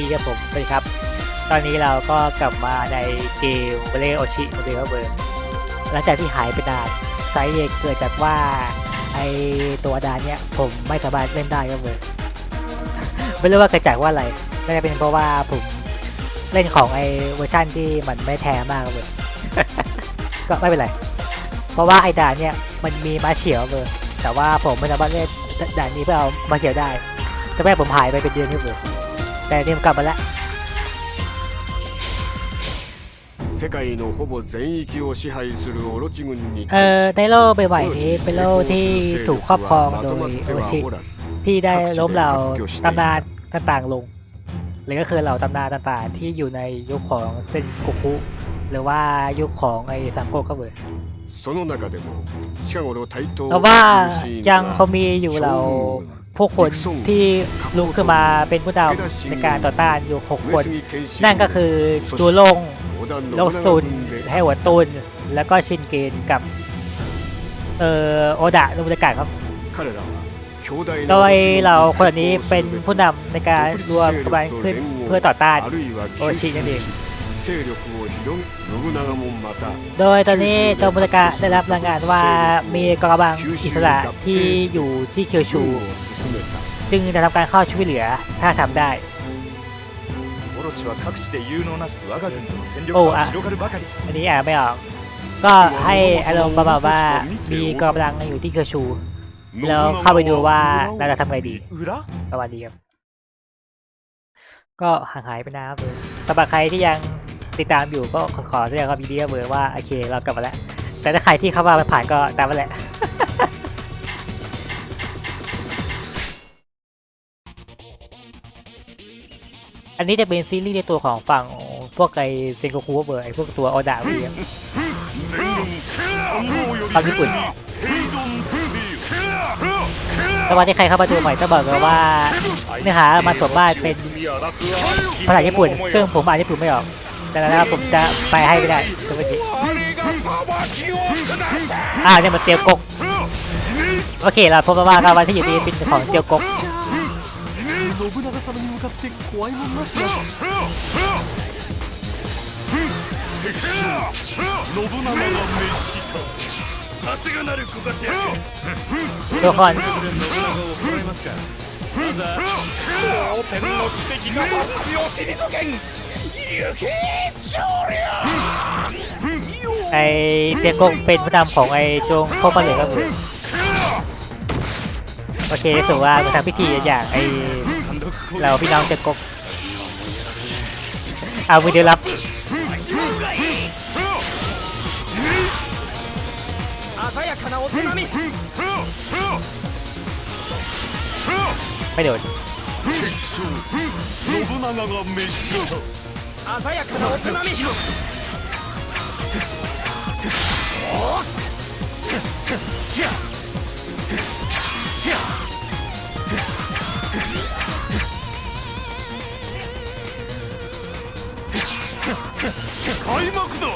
ดีครับผมสวัสดีครับ ตอนนี้เราก็กลับมาในเกมเบลโอชิเบลเบอร์หลังจากที่หายไปนานสาเหตุเกิดจากว่าไอตัวดานเนี้ยผมไม่สามารถเล่นได้ครับเลยไม่รู้ว่าเกิดจากว่าอะไรน่าจะเป็นเพราะว่าผมเล่นของไอเวอร์ชั่นที่มันไม่แท้มากครับเลยก็ไม่เป็นไร เพราะว่าไอดานเนี่ยมันมีมาเฉียวเลยแต่ว่าผมไม่สามารถเล่นด่านนี้เพื่อเอามาเฉียวได้แต่แม่ผมหายไปเป็นเดือนครับเลย แต่เดียมกลับมาแล้วเออในโลกใบๆนี้เป็นโลกที่ถูกครอบครองโดยโอชิที่ได้ล้มเหล่าตำนานต่างๆลงหรือก็คือเหล่าตำนานต่างๆที่อยู่ในยุคของเซนกุคุหรือว่ายุคของไอ้สามโกกครับเบอร์แต่ว่ายังเขามีอยู่เรา พวกคนที่ลุกขึ้นมาเป็นผู้นำในการต่อต้านอยู่ 6 คน นั่นก็คือจูลงโลซุนให้หัวตุนแล้วก็ชินเกนกับเอ่อโอดะนุบรากาศครับ โดยเราคนนี้เป็นผู้นำในการรวมกำลังขึ้นเพื่อต่อต้านโอชินั่นเอง 勢力を広げ信長もまた โดยตอนนี้โจมุตกะได้รับรายงานว่ามีกองกำลังอิสระที่อยู่ที่เคียวชู 軍を進めた จึงจะทำการเข้าช่วยเหลือถ้าทำได้ オロチは各地で有能なし我が軍との戦力おうあ差は広がるばかり อันนี้อ่านไม่ออก ก็ให้อารมณ์ประมาณว่ามีกองกำลังอยู่ที่เคียวชู แล้วเข้าไปดูว่าเราจะทำไงดี 裏 ประมาณนี้ครับ ก็ห่างหายไปนานครับเลยสำหรับใครที่ยัง ติดตามอยู่ก็ขอขอแสดงความยิดีกัเบอร์ว่าโอเคเรากลับมาแล้ว แต่ถ้าใครที่เข้ามาไปผ่านก็ตามมาแหละอันนี้จะเป็นซีรีส์ในตัวของฝั่งพวกไอเซงโกคุเบอร์ไอพวกตัวโอดาวียฝั่งญี่ปุ่นแต่วันที่ใครเข้ามาดูใหม่ต้บอกเลยว่าเนื้อหามาสมบ้านเป็นภาษาญี่ปุ่น ซึ่งผมอ่านญี่ปุ่นไม่ออก ดังนั้นแล้วผมจะไปให้ไม่ได้ตรงนี้อ่าเนี่ยมันเตียวกก โอเคเราพบว่าการวันที่อยู่ดีเป็นของเตียวกก 信長様に向かって怖いもんなしだ信長が滅したさすがなるご活躍 ตัวละคร 信長を捉えますかまずは皇天の奇跡が万事を退けん行け長領 ไอเตียกงเป็นผู้นำของไอจงโคบาเหลยครับผมโอเครู้สึว่ามาทำพิธีอย่างไอเราพี่น้องเตียกงเอาวิดีโอรับไม่โดน 信長が滅した鮮やかなお手並み開幕だ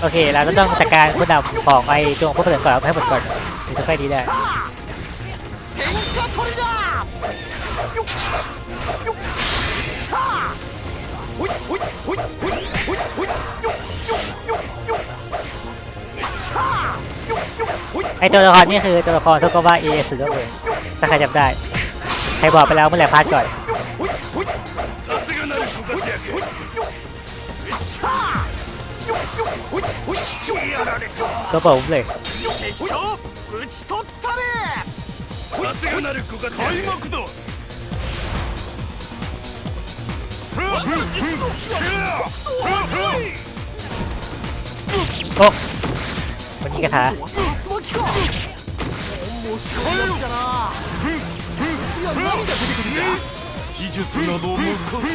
โอเค เราก็ต้องจัดการผู้นำของไอจงพวกมันเหลือก่อนเอาให้หมดก่อนถึงจะค่อยดีได้ ไอตัวละครนี่คือตัวละครโทกาวะเอสุดยอดเลยถ้าใครจำได้ ใครบอกไปแล้วเมื่อไหร่พลาดก่อน おいおいさすがなるご活躍よっよっさあよっよっおいおいやられた ตัวผมเลย 敵将討ち取ったねさすがなるご活躍開幕だ โอ้วันนี้กระทะ 竜巻かもしかやつじゃな次は何が出てくるんじゃ技術など無関เ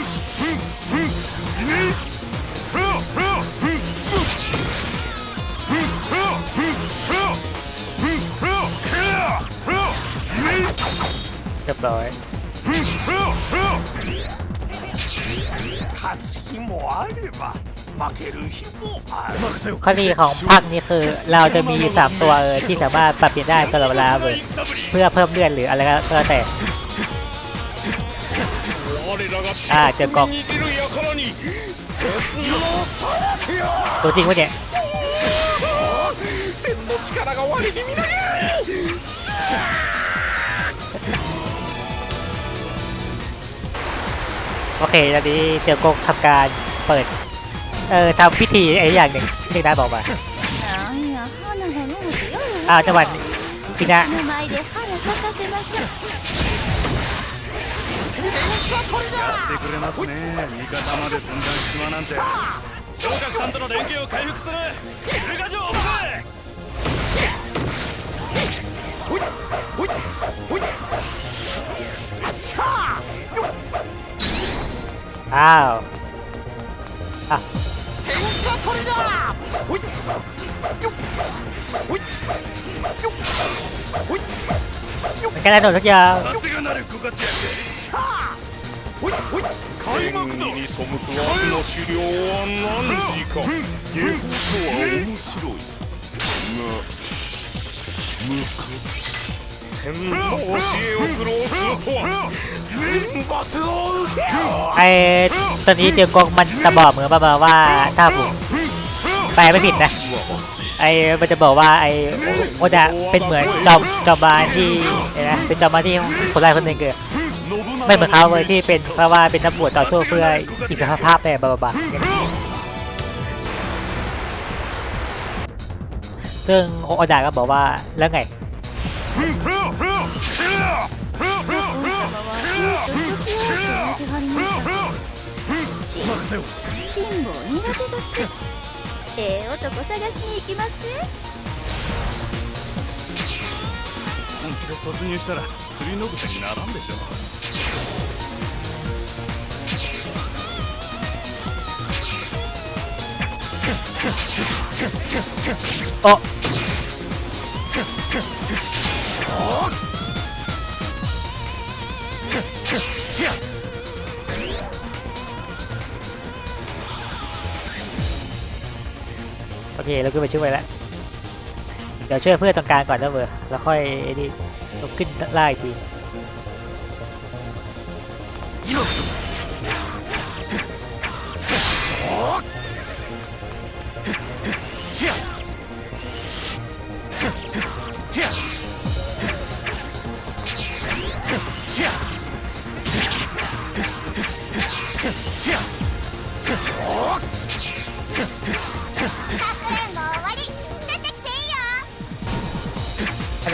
รียบร้อย 勝つ日もあれば負ける日もある任せよ ข้อดีของภาคนี้คือเราจะมี 3 ตัวเออที่สามารถปรับเปลี่ยนได้ตลอดเวลาเลยเพื่อเพิ่มเลือดหรืออะไรก็แล้วแต่ 我 らがあーじゃあこう握る輩に全の裁きよ ตัวจริงวะเนี่ย 天の力が我にみなぎ โอเคตอนนี้เตียวกงทำการเปิด เอ่อทำพิธีไอ้อย่างหนึ่งที่น้าบอกมา なんや花が飲むてよ อ้าวจังหวัดสินะ 目の前で花咲かせましょうやってくれますね味方まで飛んだ隙間なんて昇格さんとの連携を回復する鶴ヶ城をほいほいほいさあ อ้าว 天下トレジャーほいよっほ ああいかないとどきやさすがなるご活躍さあ開幕だに背く悪の資料は何時か下法とは面白いが向く天の教えを苦労するとは ไอ้ตอนนี้เตียวกงมันจะบอกเหมือนประมาณว่าถ้าผมแปลไม่ผิดนะ ไอ้มันจะบอกว่าไอ้โอดะเป็นเหมือนจอมจอมบานที่เห็นไหมเป็นจอมบานที่คนแรกคนหนึ่งเกิดไม่เหมือนเขาเลยที่เป็นเพราะว่าเป็นนักบวชต่อสู้เพื่ออิสรภาพแบบบาบาซึ่งโอดะก็บอกว่าแล้วไง 辛抱苦手ですええ男探しに行きます本気で突入したら釣りのぐせにならんでしょお โอเคเราขึ้นไปช่วยแล้วเดี๋ยวช่วยเพื่อนตรงกลางก่อนนะเบอร์แล้วค่อยไอ้นี่เราขึ้นล่าอีกที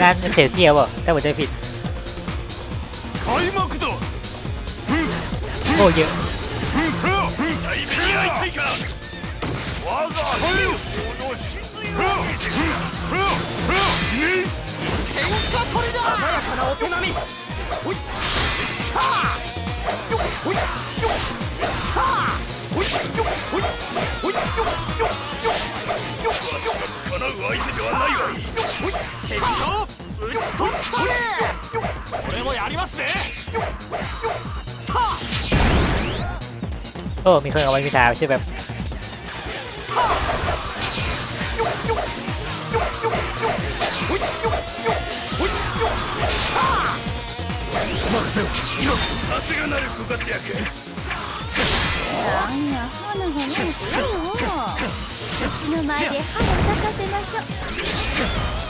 อันนั้นเสียเกียร์เปล่าถ้าผมจะผิด 開幕だ โอ้เยอะ 大目に遭いたいか我が兵法の真髄を見せる天下トレジャー鮮やかなお手並みほいさあよっほいよっさあほいよっほいほいよっよっよっよっよっ叶う相手ではないわ いほい敵将討ち取ったれ俺もやりますぜ โอ้มีเครื่องเอาไว้พิธาใช่แบบ ほいよっよっほいよっさあさすがなるご活躍なんや花が飲むてようちの前で花咲かせましょう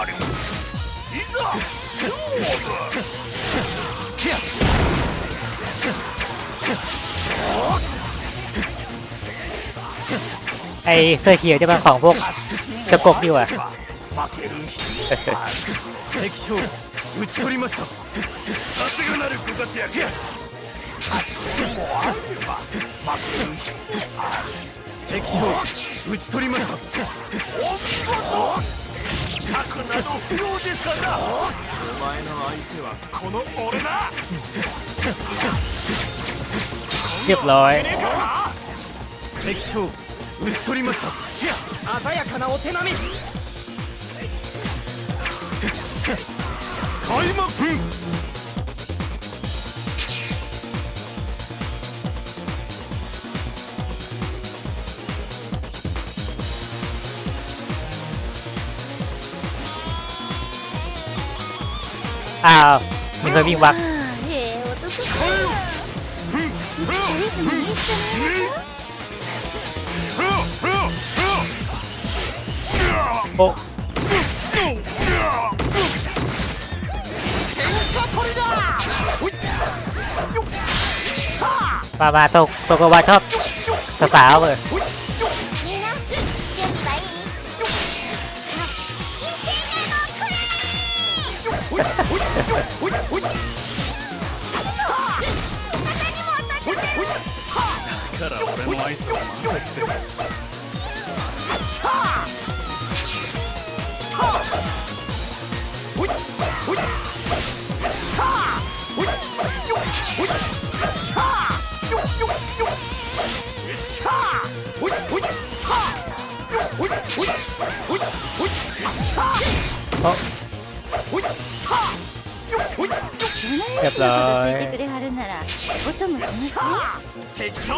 諦めろいざ勝負ไอเสื้อเขียวจะเป็นของพวกสกบดีกว่า 負ける日関将討ち取りましたさすがなるご活躍 敵将討ち取りました核など不要ですからお前の相手はこの俺だ เรียบร้อย 敵将討ち取りました鮮やかなお手並み開幕 อ้าวมีคนวิ่งวัก ああええ男さ打ち取りずに一緒にやろう โอ้ 天下取りだほいよっさあ มามาตกตกกว่าชอบสาวๆเลย から俺のアイスを待ってくれあ。さあはあほいほいさあほいよっほいさあよっよっよっさあほいほいはよっほいほいほいほいさあโอ้ほいはあよっほいよっそんなに片付いてくれはるならお供しますよ敵将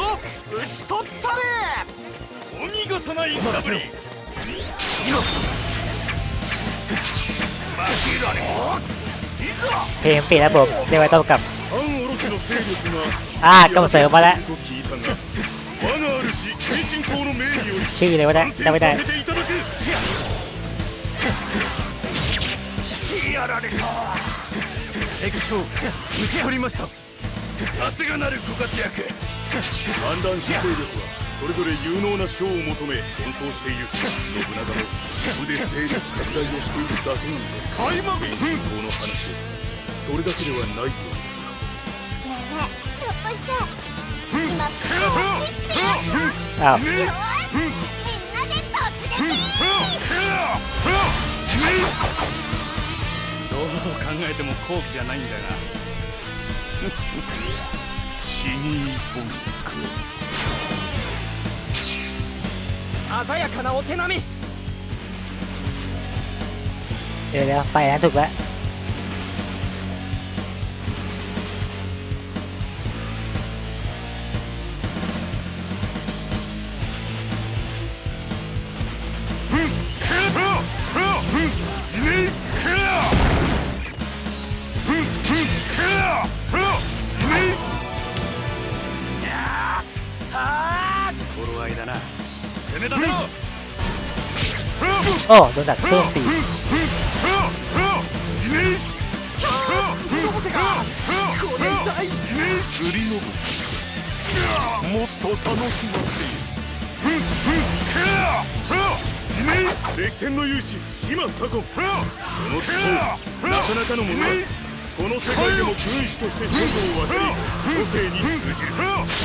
討ち取ったれお見事な戦ぶりเพลงปิดแล้วผมเรียกว่าต้องกลับ 反おろしの勢力が อ่ากำเสริมมาแล้ว と聞いたが我が主精神党の命により ชื่อเลยวะเนี่ย 参戦 จำไม่ได้ させていただくしてやられた敵将討ち取りましたさすがなるご活躍 反乱者勢力はそれぞれ有能な賞を求め奔走している信長の武で勢力拡大をしているだけなので民進党の話それだけではないよねえひょっとして今こを切ってやるよしみんなで突撃どう考えても好奇じゃないんだが。に急ぐ鮮やかなお手並み เดี๋ยวเดี๋ยวไปนะถูกแล้ว โอ้โดนดักเครื่องตี 釣りのぼせがこれ痛い釣りのぶもっと楽しませ歴戦の勇士島左近その地方なかなかのものだこの世界でも軍師として諸将を渡り諸生に通じる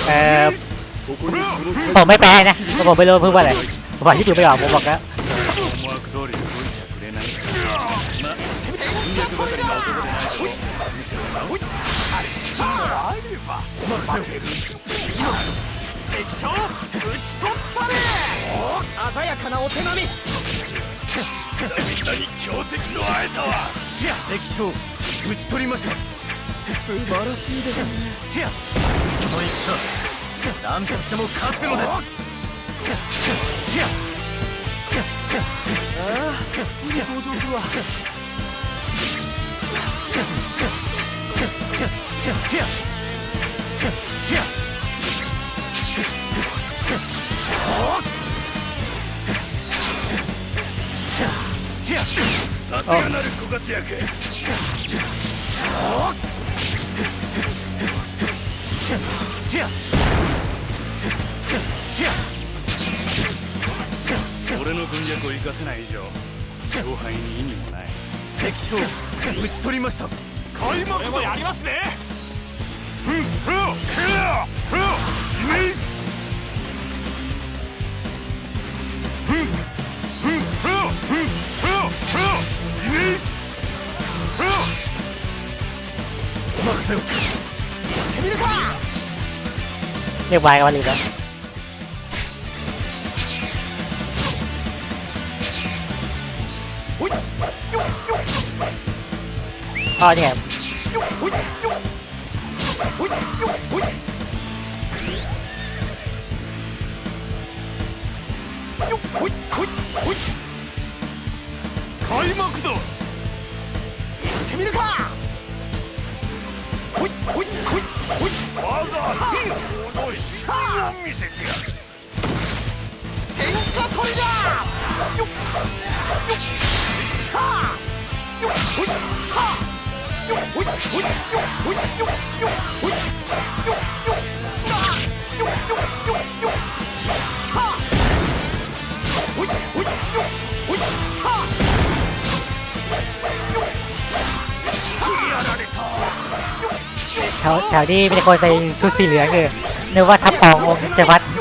เอ่อ ここにその ผมไม่แปลนะเพราะผมไม่รู้พูดว่าอะไรผมบอกที่ดูไม่ออกผมบอกแล้ว 略ばかりの男でないぞ見せろなさあ会えれば負ける敵将討ち取ったれ鮮やかなお手並み久々に強敵と会えたわ敵将討ち取りました素晴らしいですねこの戦何としても勝つのですああ次登場するわ。さすがなるご活躍俺の軍略を生かせない以上勝敗に意味もない関所打ち取りました。開幕もやりますね。ふっふっふっふっイメイ任せろやってみるかねえお前が悪いな啊，对。 แถวแถวนี้มีแต่คนใส่ชุดสีเหลืองเลยนึกว่าทับปององค์จะวัด ふ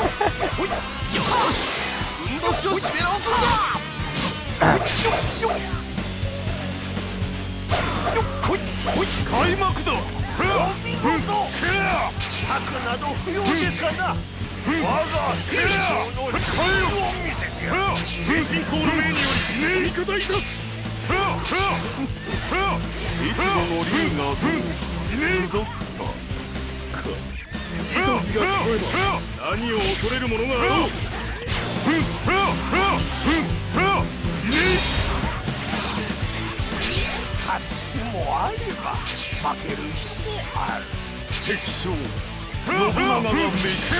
んどしを締め直すんだほいほい開幕だお見事策など不要ですからな我が兵の真を見せてやる変身功の命により味方いたす一度の竜が 何を恐れる。者があろう勝ちもあれば負ける。日もある。敵将信長が召した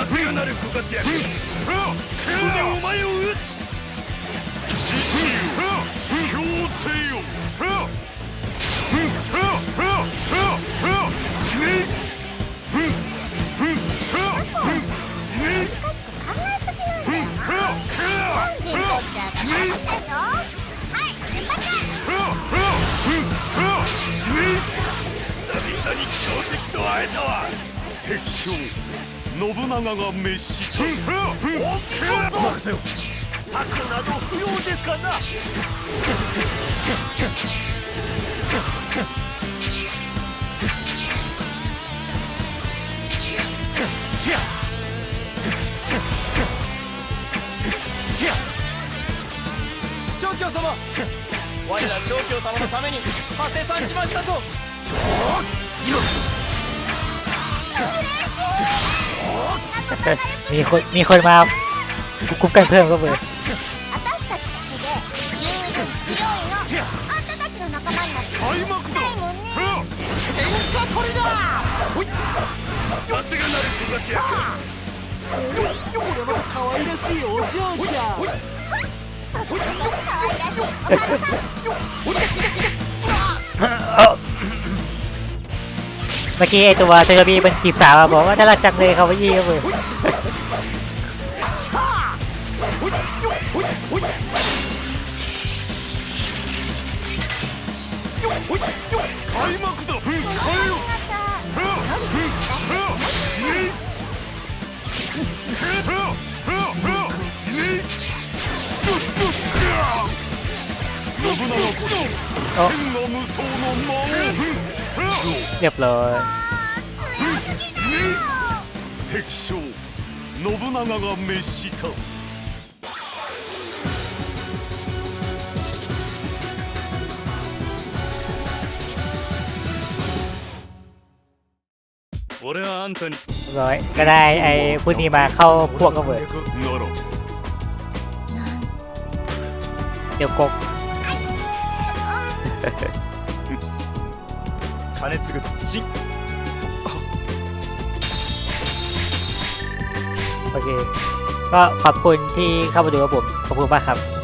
さすがなる。ご活躍ここでお前を討つ敵将信長が召した任せよ策など不要ですからなティアティア正教様。我ら正教様のために馳せさんしましたぞ。今こ มีคนมีคนมาคุ้มกันเพิ่มก็เบอร์ 私たちだけで十分強いのあんたたちの仲間になって開幕だないもんね天下取りだほいさすがなるご活躍これまた可愛らしいお嬢ちゃんほいほいそっちの可愛らしいお猿さんほいでいけいけ เมื่อกี้ไอตัวเซอร์บีมันจีบสาวอะบอกว่าน่ารักจังเลยเขาไปยี่ก็เบอร์ เรียบร้อยร้อยก็ได้ไอ้ผู้นี้มาเข้าพวกก็เบิดเดี๋ยวกก 金継ぐし โอเค ก็ขอบคุณที่เข้ามาดูครับผม ขอบคุณมากครับ